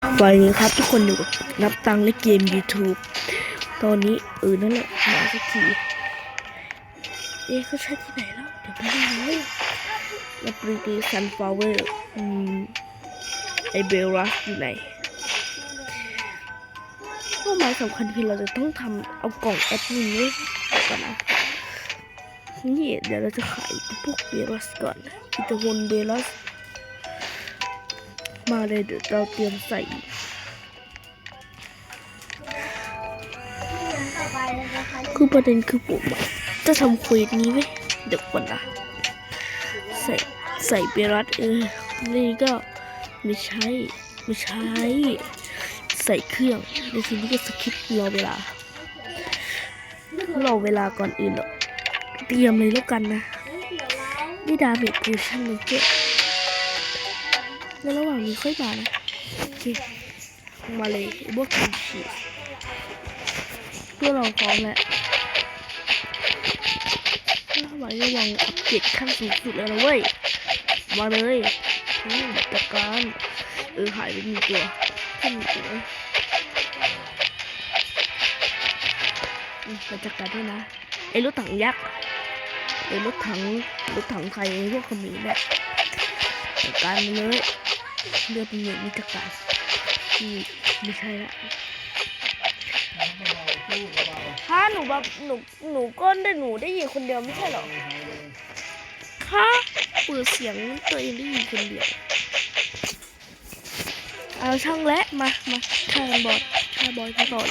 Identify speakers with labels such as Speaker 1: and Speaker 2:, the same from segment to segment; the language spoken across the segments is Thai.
Speaker 1: สวัสดีครับทุกคนอยู่กับนับตังและเกม YouTube ตอนนี้เออนั่นแหละมาสักทีเอ๊ะเขาใช้ที่ไหนแล้ว เดี๋ยวไปดูเลยนับปรีดีซันฟลาวเวอร์อืมไอเบลรัสอยู่ไหนเป้าหมายสำคัญคือเราจะต้องทำเอากล่องแอดมินไว้ก่อนนะนี่เดี๋ยวเราจะขายพวกเบลรัสก่อนอิตาวนเบลรัส มาเลยเดี๋ยวเราเตรียมใส่คือประเด็นคือผมจะทำเควสนี้ไว้ยเดี๋ยวก่อนนะใส่ใส่เบรัสเออนี่ก็ไม่ใช่ไม่ใช่ใส่เครื่องในทีนี้ก็สคิปรอเวลารอเวลาก่อนอื่นหรอกเตรียมเลยแล้วกันนะนี่ดาเมจโพชั่นมันเจ็บ ในระหว่างนี้ค่อยมานะโอเคมาเลยบวกกันชีสเพื่อเราพร้อมแล้วระหว่างนี้ระวังอัปเกรดขั้นสูงสุดแล้วนะเว้ย มาเลยอืมจัดการเออหายไปหนึ่งตัวขึ้นหนึ่งตัวอืมาจัดการด้วยนะไอ้รถถังยักษ์ไอ้รถถังรถถังไทยพวกเขมิ้นเนี่ยจัดการมันเลย เลือดเป็นเหมือนมีตะการที่ไม่ใช่ละถ้าหนูแบบหนูหนูก้นได้หนูได้ยินคนเดียวไม่ใช่หรอค่ะเปิดเสียงตัวเองได้ยินคนเดียว เอาช่างและมา มาชายบอดชายบอดเขาต่อย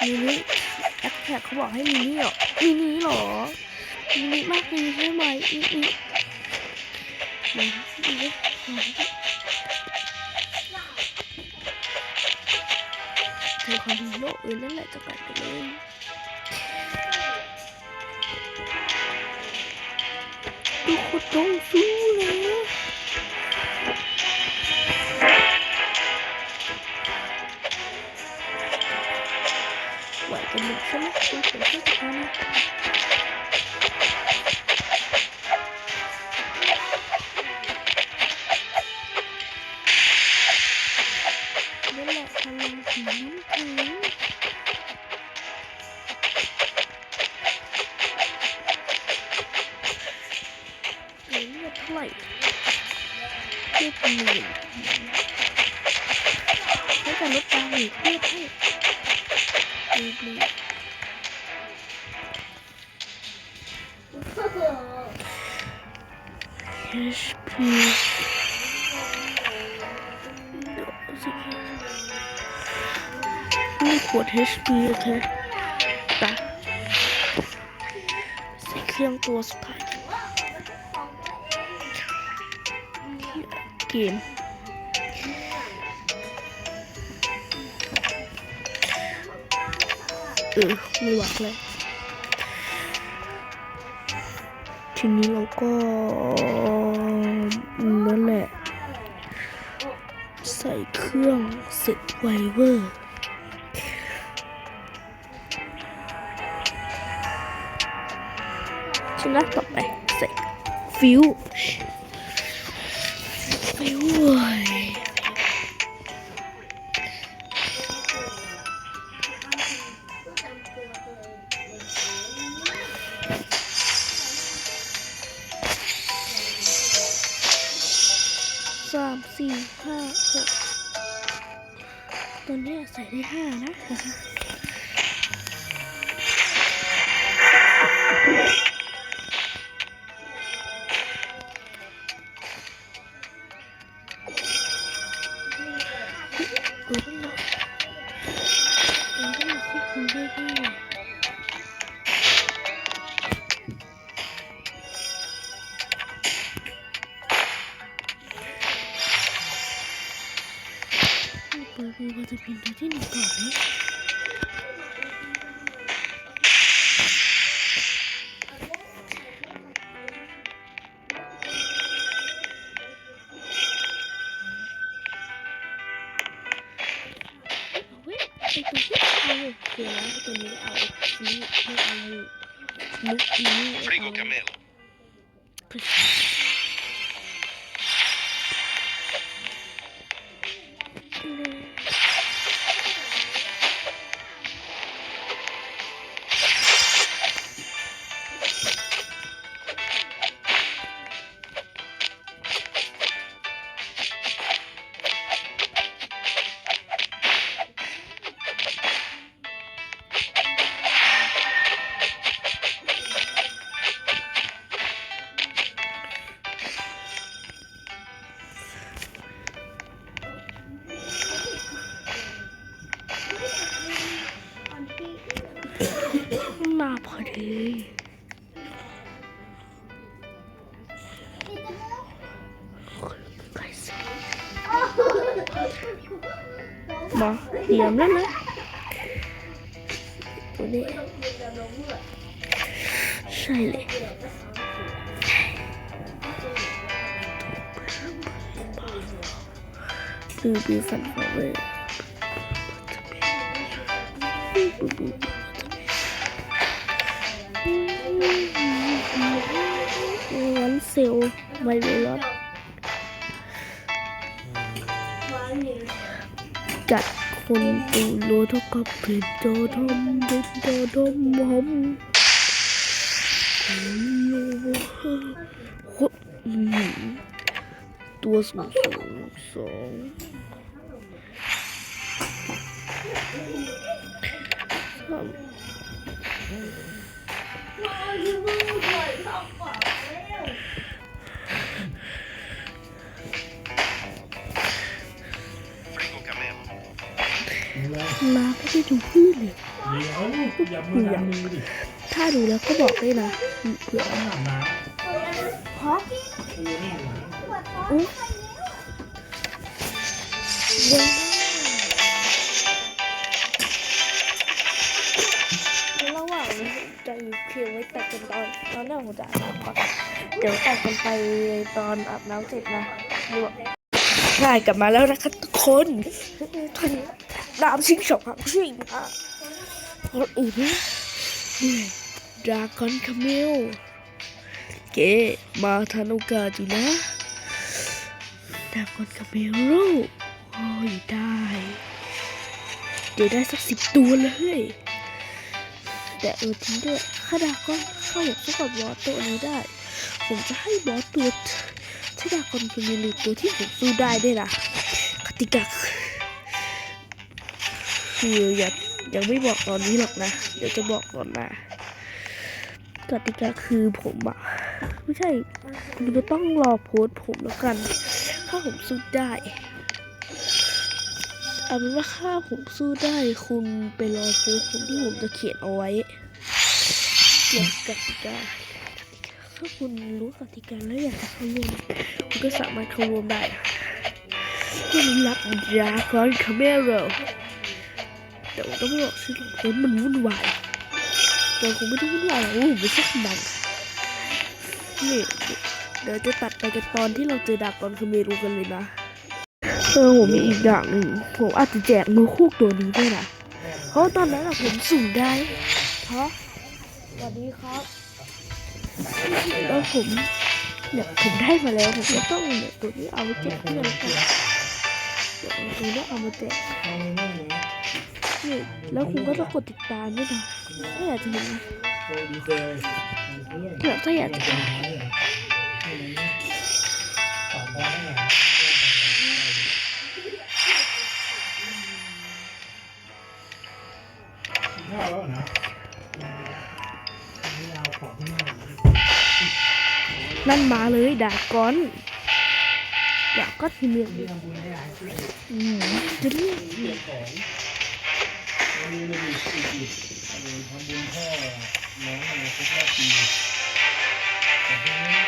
Speaker 1: มินิแอคแท็กเขาบอกให้มินิเหรอมินิเหรอมินิมากเลยใช่ไหมมินิมาดูดิมาดิเธอความดีโลกอื่นนั่นแหละจะกัดกันเลยดูคนต้องสู้เลยไหมดใช่ไหมดูเสร็จแล้วจะทำนั่ นแหละพลังของน้ำแข็ง เหลือเลือดเท่าไขวด HP โอเคไปใส่เครื่องตัวสุดท้ายเกมเออไม่หวักเลยทีนี้เราก็นั่นแหละ ใส่เครื่องเสร็จไวเวอร์ นะต่อไปใส่ฟิวฟิวสามสี่ห้าหกตอนนี้ใส่ได้ห้านะ มุกนี้
Speaker 2: Frigo
Speaker 1: เอา
Speaker 2: Camelo.
Speaker 1: เม มาเตรียมแล้วนะตัวนี้ใช่เอดจัดคนตูโลเท่ากับเป็นโจทอมเป็นโจทอมหอมโอ้โหหอืมตัวสูงสูงสองสาม มาไม่ได้ดูพื้นเลย
Speaker 2: เดี๋ยวอย่ามือดันมือดิ
Speaker 1: ถ้าดูแล้วก็บอกด้วยนะเผื่อ
Speaker 2: ต้องอาบน้
Speaker 1: เพราะำ
Speaker 2: ตัวนี่หลัง
Speaker 1: อุ๊ยเดี๋ยวระหว่างนี้จะอยู่เพียงไว้ตัดกันตอนตอนแรกผมจะอาบน้ำก่อนเดี๋ยวตัดกันไปตอนอาบน้ำเสร็จนะดูได้กลับมาแล้วนะครับทุกคนทุนน้ำชิงสองครั้งชิงอะคน อื่นนี่ดราก้อนคาเมลเก๋มาทันโอกาสอยู่นะดราก้อนคาเมลโร่โอ้ยได้เดี๋ยวได้สักสิบตัวเลยแต่เออจริงด้วยถ้าดาก้อนเข้าสู้กับบอสตัวนี้ได้ ผมจะให้บอสตัวที่ดากอนคาเมลตัวที่ผมสู้ได้ได้วยนะกติกาคื คือย่ายังไม่บอกตอนนี้หรอกนะ เดี๋ยวจะบอกก่อนนะกติกาคือผมอะไม่ใช่คุณก็ต้องรอโพสผมแล้วกัน ถ้าผมสู้ได้เอาเป็นว่าถ้าผมสู้ได้คุณไปรอโพสผมที่ผมจะเขียนเอาไว้เกี่ยวกับกติกาถ้าคุณรู้กติกาแล้วอยากจะเข้าร่วมคุณก็สามารถเข้าร่วมได้คุณรักดราก้อนคาเมโร แต่ผมต้องไม่บอกชื่อเพราะมันวุ่นวายเราคงไม่ได้วุ่นวายหรอกโอ้โหไม่ใช่ขนาดนี่เดี๋ยวจะตัดไปกันตอนที่เราเจอดาบตอนคาเมรูกันเลยนะเออผมมีอีกอย่างหนึ่งผมอาจจะแจกมือคู่ตัวนี้ด้วยนะเพราะตอนนั้นผมสุ่มได้เพราะสวัสดีครับแล้วผมเนี่ยผมได้มาแล้วผมก็ต้องเนี่ยตัวนี้เอาไปแจกเพื่อนกันเดี๋ยวตัวนี้เอามาแจก นี่แล้วคุณก็ต้องกดติดตามด้วยนะถ้าอยากจะเห็น
Speaker 2: โดยดีเซลเพื่อน
Speaker 1: เนี่ยถ้าอยากจะ
Speaker 2: เป็นนั่นแหละข้าวแล้วนะนั่น
Speaker 1: มาเลยดากอนดากอนที่เมือง
Speaker 2: ที่ทำบุญได้หลาย
Speaker 1: อืมจะเรียก
Speaker 2: เก็บของ มีหนึ่งอีกอีกทำบุญพ่อน้องอะไรครบรอบปีแต่ทีนี้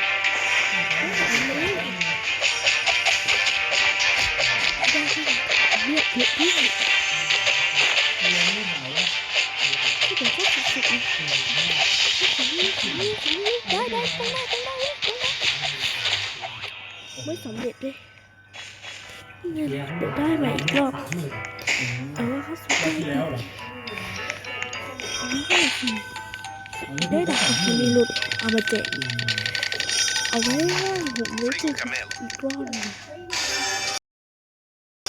Speaker 1: เรียกเยอะที่สุด
Speaker 2: เรียนไม่หายแล้ว
Speaker 1: ที่เป็นข้อสุดสุดได้ได้ต้องได้ต้องได้ต้องได้ไม่สำเร็จเลยเนี่ยเดี๋ยวได้ใหม่อีกรอบ เอาว่าเขาสุดได้
Speaker 2: ที่แล้วเหรอ
Speaker 1: ได้สิได้ดาบที่มีหลุดเอามาแจกเอาไว้ว่าผมไม่เจออีกรอบนึง